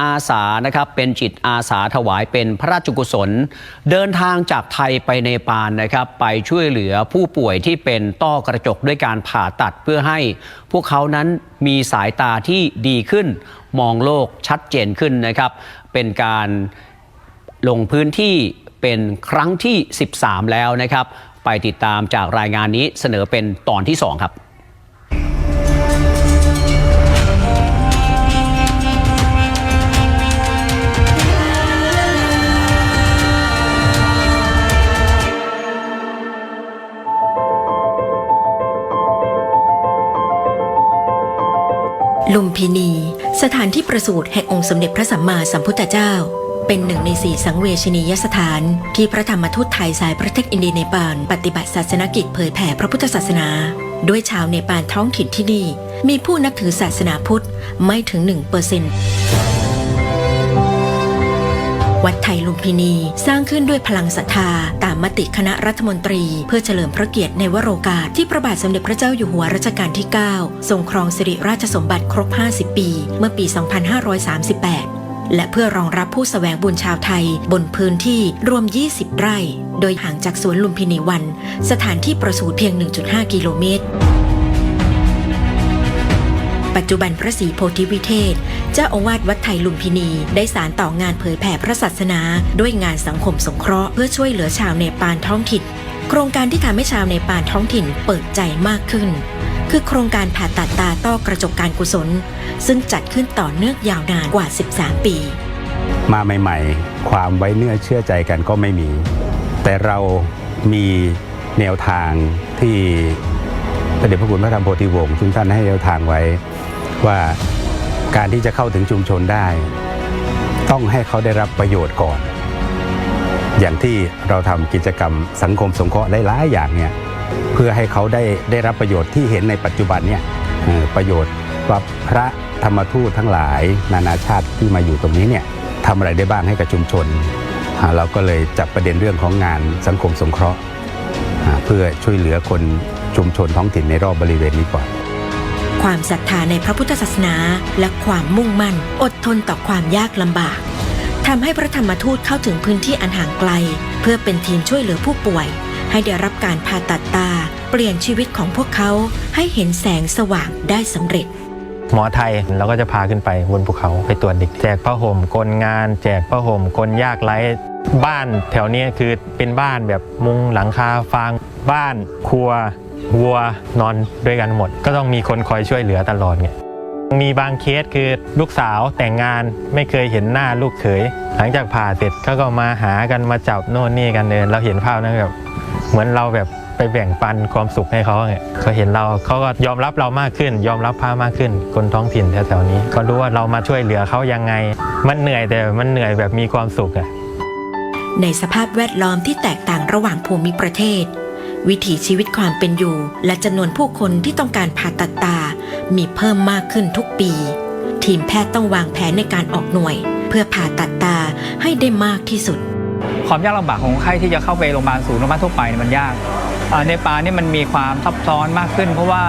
อาสานะครับเป็นจิตอาสาถวายเป็นพระราชกุศล เดินทางจากไทยไปเนปาลนะครับไปช่วยเหลือผู้ป่วยที่เป็นต้อกระจกด้วยการผ่าตัดเพื่อให้พวกเขานั้นมีสายตาที่ดีขึ้น มองโลกชัดเจนขึ้นนะครับ เป็นการลงพื้นที่เป็นครั้งที่ 13 แล้วนะครับ ไปติดตามจากรายงานนี้เสนอเป็นตอนที่ 2 ครับ ลุมพินี สถานที่ประสูติแห่งองค์สมเด็จพระสัมมาสัมพุทธเจ้า เป็นหนึ่งในสี่สังเวชนียสถาน ที่พระธรรมทูตไทยสายประเทศอินเดียในปานปฏิบัติศาสนกิจเผยแผ่พระพุทธศาสนา ด้วยชาวเนปาลท้องถิ่นที่นี่ มีผู้นับถือศาสนาพุทธไม่ถึง1%เปอร์เซ็นต์ วัดไทยลุมพินี สร้างขึ้นด้วยพลังศรัทธา ตามมติคณะรัฐมนตรี เพื่อเฉลิมพระเกียรติในวโรกาสที่พระบาทสมเด็จพระเจ้าอยู่หัวรัชกาลที่ 9 ทรงครองสิริราชสมบัติครบ 50 ปี เมื่อปี 2538และเพื่อรองรับผู้สแสวงบุญชาวไทย บนพื้นที่รวม 20 ไร่ โดยห่างจากสวนลุมพินีวัน สถานที่ประสูติเพียง 1.5 กิโลเมตร ปัจจุบันพระศรีโพธิวิเทศ เจ้าอาวาสวัดไทยลุมพินี ได้สารต่องานเผยแผ่พระศาสนา ด้วยงานสังคมสงเคราะห์เพื่อช่วยเหลือชาวเนปาลท้องถิ่น โครงการที่ทำให้ชาวเนปาลท้องถิ่นเปิดใจมากขึ้น คือโครงการผ่าตัดตาต้อกระจกการกุศล ซึ่งจัดขึ้นต่อเนื่องยาวนานกว่า 13 ปี มาใหม่ๆ ความไว้เนื้อเชื่อใจกันก็ไม่มี แต่เรามีแนวทางที่ พระเดชพระคุณพระธรรมโพธิวงศ์ซึ่งท่านให้แนวทางไว้ว่าการที่จะเข้าถึงชุมชนได้ ต้องให้เขาได้รับประโยชน์ก่อน อย่างที่เราทำกิจกรรมสังคมสงเคราะห์หลายๆอย่างเนี่ยเพื่อให้เขาได้ได้รับประโยชน์ที่เห็นในปัจจุบันเนี่ยประโยชน์ว่าพระธรรมทูตทั้งหลาย นานาชาติที่มาอยู่ตรงนี้เนี่ยทำอะไรได้บ้างให้กับชุมชน เราก็เลยจับประเด็นเรื่องของงานสังคมสงเคราะห์ เพื่อช่วยเหลือคน ชุมชนท้องถิ่นในรอบบริเวณนี้ก่อน ความศรัทธาในพระพุทธศาสนา และความมุ่งมั่น อดทนต่อความยากลำบากทำให้พระธรรมทูตเข้าถึงพื้นที่อันห่างไกล เพื่อเป็นทีมช่วยเหลือผู้ป่วย ให้ได้รับการผ่าตัดตา เปลี่ยนชีวิตของพวกเขาให้เห็นแสงสว่างได้สำเร็จหมอไทยเราก็จะพาขึ้นไปบนภูเขาไปตรวจเด็ก แจกผ้าห่มคนงาน แจกผ้าห่มคนยากไร้บ้านแถวเนี้ยคือเป็นบ้านแบบมุงหลังคาฟางบ้านครัว วัวนอนด้วยกันหมด ก็ต้องมีคนคอยช่วยเหลือตลอดไงมีบางเคสคือลูกสาวแต่งงานไม่เคยเห็นหน้าลูกเขย หลังจากผ่าเสร็จเขาก็มาหากันมาจับโน่นนี่กันเดินเราเห็นภาพนั้นแบบเหมือนเราแบบไปแบ่งปันความสุขให้เขาไงเขาเห็นเราเขาก็ยอมรับเรามากขึ้น ยอมรับพามากขึ้น คนท้องถิ่นแถวๆนี้เขารู้ว่าเรามาช่วยเหลือเขายังไง มันเหนื่อยแต่มันเหนื่อยแบบมีความสุขอะในสภาพแวดล้อมที่แตกต่างระหว่างภูมิประเทศ วิถีชีวิตความเป็นอยู่ และจำนวนผู้คนที่ต้องการผ่าตัดตา มีเพิ่มมากขึ้นทุกปี ทีมแพทย์ต้องวางแผนในการออกหน่วย เพื่อผ่าตัดตาให้ได้มากที่สุด ความยากลำบากของคนไข้ที่จะเข้าไปโรงพยาบาลศูนย์โรงพยาบาลทั่วไปเนี่ยมันยากในปานี่มันมีความซับซ้อนมากขึ้น เพราะว่า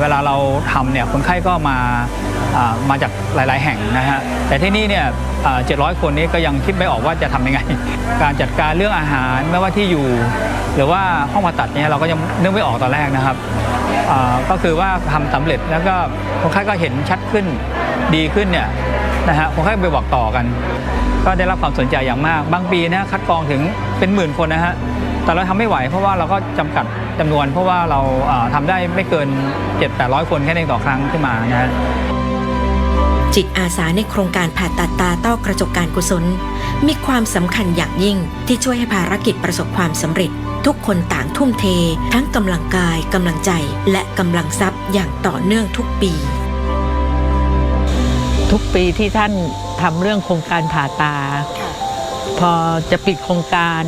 เวลาเราทำเนี่ยคนไข้ก็มามาจากหลาย ๆ แห่งนะฮะแต่ที่นี่เนี่ยเจ็ดร้อยคนนี้ก็ยังคิดไม่ออกว่าจะทำยังไง การจัดการเรื่องอาหารไม่ว่าที่อยู่ หรือว่าห้องผ่าตัดเนี่ยเราก็ยังนึกไม่ออกตอนแรกนะครับก็คือว่าทำสำเร็จแล้วก็คนไข้ก็เห็นชัดขึ้นดีขึ้นเนี่ยนะฮะคนไข้ไปบอกต่อกัน ก็ได้รับความสนใจอย่างมาก บางปีนะคัดกรองถึงเป็นหมื่นคนนะฮะแต่เราทำไม่ไหวเพราะว่าเราก็จำกัด จำนวน เพราะว่าเราอ่าทำาได้ไม่เกิน 7 8 0 0 คนแค่นั้นเองต่อครั้งขึ้นมานะฮะจิตอาสาในโครงการผ่าตัดตาต้อกระจกการกุศล มีความสำคัญอย่างยิ่งที่ช่วยให้ภารกิจประสบความสำเร็จ ทุกคนต่างทุ่มเท ทั้งกำลังกายกำลังใจ และกำลังทรัพย์อย่างต่อเนื่องทุกปี ทุกปีที่ท่านทำเรื่องโครงการผ่าตา พอจะปิดโครงการ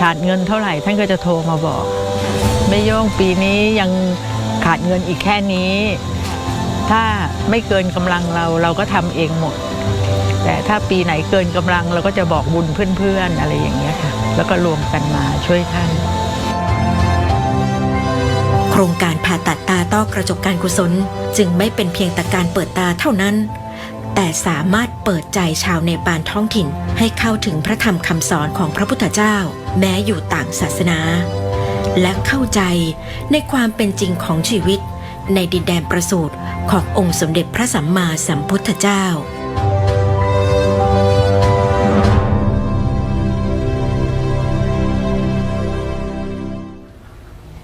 ขาดเงินเท่าไหร่ท่านก็จะโทรมาบอก ไม่โย่งปีนี้ยังขาดเงินอีกแค่นี้ ถ้าไม่เกินกำลังเราเราก็ทำเองหมด แต่ถ้าปีไหนเกินกำลังเราก็จะบอกบุญเพื่อนๆอะไรอย่างเงี้ยค่ะ แล้วก็รวมกันมาช่วยท่านโครงการผ่าตัดตาต้อกระจกการกุศล จึงไม่เป็นเพียงแต่การเปิดตาเท่านั้น แต่สามารถเปิดใจชาวเนปาลท้องถิ่นให้เข้าถึงพระธรรมคำสอนของพระพุทธเจ้า แม้อยู่ต่างศาสนา และเข้าใจในความเป็นจริงของชีวิต ในดินแดนประสูติขององค์สมเด็จพระสัมมาสัมพุทธเจ้า